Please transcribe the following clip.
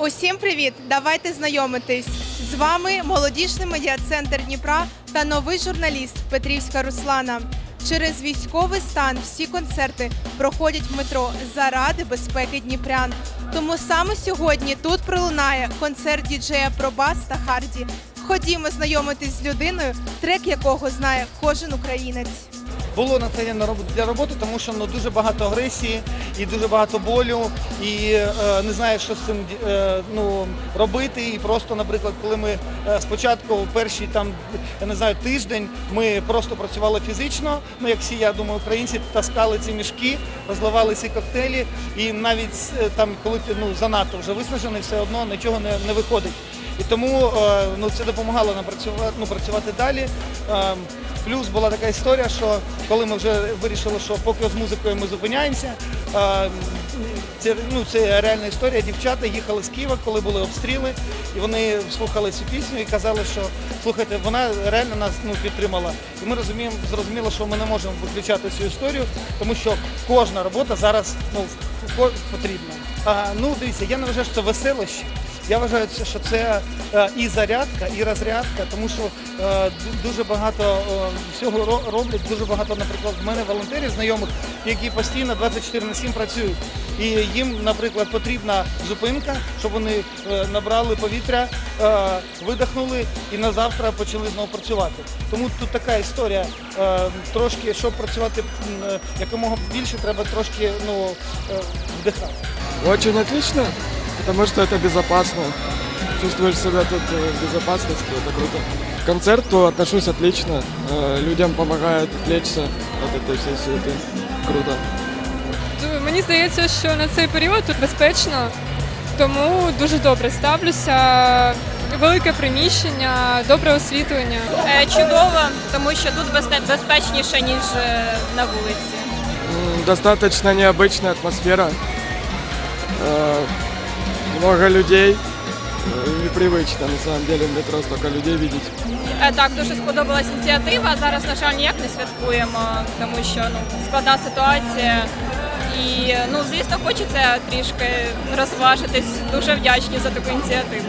Усім привіт! Давайте знайомитись. З вами молодіжний медіа-центр Дніпра та новий журналіст Петрівська Руслана. Через військовий стан всі концерти проходять в метро заради безпеки дніпрян. Тому саме сьогодні тут пролунає концерт діджея Пробас та Харді. Ходімо знайомитись з людиною, трек якого знає кожен українець. було на роб- для роботи, тому що ну дуже багато агресії і дуже багато болю, і е, не знаю, що з цим е, ну робити. І просто, наприклад, коли ми е, спочатку перший там я не знаю тиждень, ми просто працювали фізично. Ну як всі, я думаю, українці таскали ці мішки, розливали ці коктейлі, і навіть е, там, коли ти ну занадто вже виснажений, все одно нічого не, не виходить. І тому е, ну, це допомагало нам працювати, ну, працювати далі. Е, Плюс була така історія, що коли ми вже вирішили, що поки з музикою ми зупиняємося, е, це, ну, це реальна історія. Дівчата їхали з Києва, коли були обстріли, і вони слухали цю пісню і казали, що слухайте, вона реально нас ну, підтримала. І ми розуміємо, зрозуміли, що ми не можемо виключати цю історію, тому що кожна робота зараз ну, потрібна. Ну, дивіться, я не вважаю, що це веселище. Я вважаю, що це е, і зарядка, і розрядка, тому що е, дуже багато всього роблять, дуже багато, наприклад, в мене волонтерів знайомих, які постійно 24 на 7 працюють. І їм, наприклад, потрібна зупинка, щоб вони е, набрали повітря, видихнули і на завтра почали знову працювати. Тому тут така історія. Трошки, щоб працювати якомога більше, треба трошки ну, вдихати. Очень отлично, потому что это безопасно. Чувствуешь себя тут э, в безопасности, это круто. К концерту отношусь отлично, э, людям помогает отвлечься от этой всей суеты. Круто. Ду- Мені здається, що на цей період тут безпечно, тому дуже добре ставлюся. Велике приміщення, добре освітлення. Е, Чудово, тому що тут безпе- безпечніше, ніж е, на вулиці. М, Достаточно необычная атмосфера. Э, Много людей. Э, Непривычно на самом деле в метро столько людей видеть. Е, Так, дуже сподобалась ініціатива. Зараз, на жаль, ніяк не святкуємо, тому що ну, складна ситуація. І ну, звісно, хочеться трішки розважитись. Дуже вдячні за таку ініціативу.